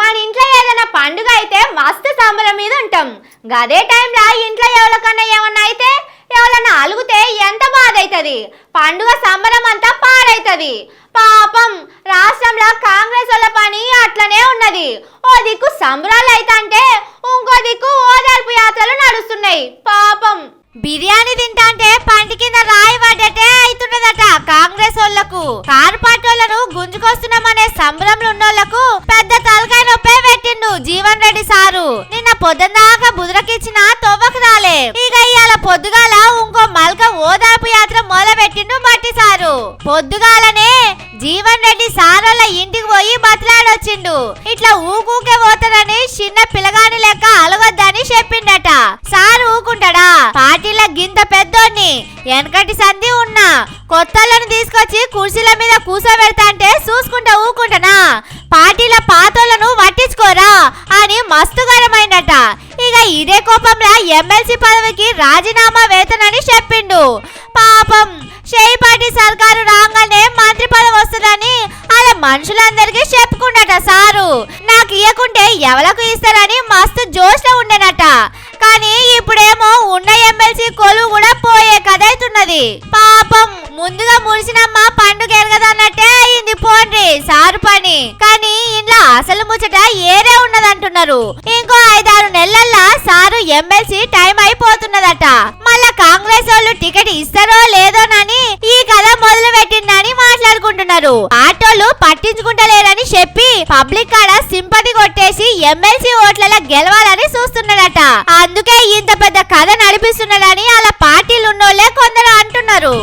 మన ఇంట్లో ఏదైనా పండుగ అయితే మస్తు సంబరం మీద ఉంటాం. గదే టైంలో ఇంట్లో ఎవరికన్నా ఏమన్నా అయితే ఎవరన్నా అలుగుతే ఎంత బాధ అవుతుంది పండుగ సంబరం అంతా పాడైతుంది. పాపం రాష్ట్రంలో కాంగ్రెస్ వాళ్ళ పని అట్లనే ఉన్నది. ఓ దిక్కు సంబరాలు అయితే అంటే ఇంకో దిక్కు ఓదార్పు యాత్రలు నడుస్తున్నాయి. పాపం బిర్యానీ తింటాంటే పంటి కింద రాయి పడ్డటే అవుతున్నదట కాంగ్రెస్ వాళ్ళకు. కారు పాటోళ్ళను గుంజుకొస్తున్నామనే సంబరంలో ఉన్నోళ్ళకు పెద్ద తలకాయ జీవన్ రెడ్డి సారు. నిన్న పొద్దున్నాక బుదరకిచ్చిన తొవ్వకు రాలే. ఇక ఇవాళ పొద్దుగాల ఇంకో మల్క ఓదార్పు యాత్ర మొదలు పెట్టిండు మట్టి సారు. పొద్దుగాలనే జీవన్ రెడ్డి సారోళ్ళ ఇంటికి పోయి బతిలాడొచ్చిండు. ఇట్లా ఊకూకే పోతాడని చిన్న పిల్లగాని లెక్క అలవద్దని చెప్పిండట. సార్ ఊకుంటాడా? పార్టీల గింత పెద్దోడిని వెనకటి సంధి ఉన్నా కొత్తలను తీసుకొచ్చి కుర్చీల మీద కూసోబెడతా అంటే చూసుకుంటా ఊకుంటానా? పార్టీల పాత అని మస్తుగరమైనట ఇక ఇదే కోపంలో ఎమ్మెల్సీ పదవికి రాజీనామా వేతనని చెప్పిండు. పాపం షేపాటి సర్కారు రాగానే మంత్రి పదవి వస్తుందని అలా మనుషులందరికీ చెప్పుకుండట సారు. నాకు ఇవ్వకుంటే ఎవలకు ఇస్తారని మస్తు జోష్లో ఉండేనట. కానీ ఇప్పుడేమో ఉన్న ఎమ్మెల్సీ కొలువు కూడా పోయే కథ అవుతున్నది. పాపం ముందుగా మురిసినమ్మ పండుగ ఎరగదన్నట్టే అయింది పోండ్రి సారు పని. కానీ అసలు ముచ్చట ఏరే ఉన్నదంటున్నారు. ఇంకో ఐదారు నెలల్లో సారు ఎమ్మెల్సీ టైం అయిపోతున్నదట. మళ్ళా కాంగ్రెస్ వాళ్ళు టికెట్ ఇస్తారో లేదోనని ఈ కథ మొదలు పెట్టిందని మాట్లాడుకుంటున్నారు. ఆటోలు పట్టించుకుంటలేరని చెప్పి పబ్లిక్ కాడ సింపతి కొట్టేసి ఎమ్మెల్సీ ఓట్లలో గెలవాలని చూస్తున్నాడట. అందుకే ఇంత పెద్ద కథ నడిపిస్తున్నాడని అలా పార్టీలు ఉన్నోళ్ళే కొందరు అంటున్నారు.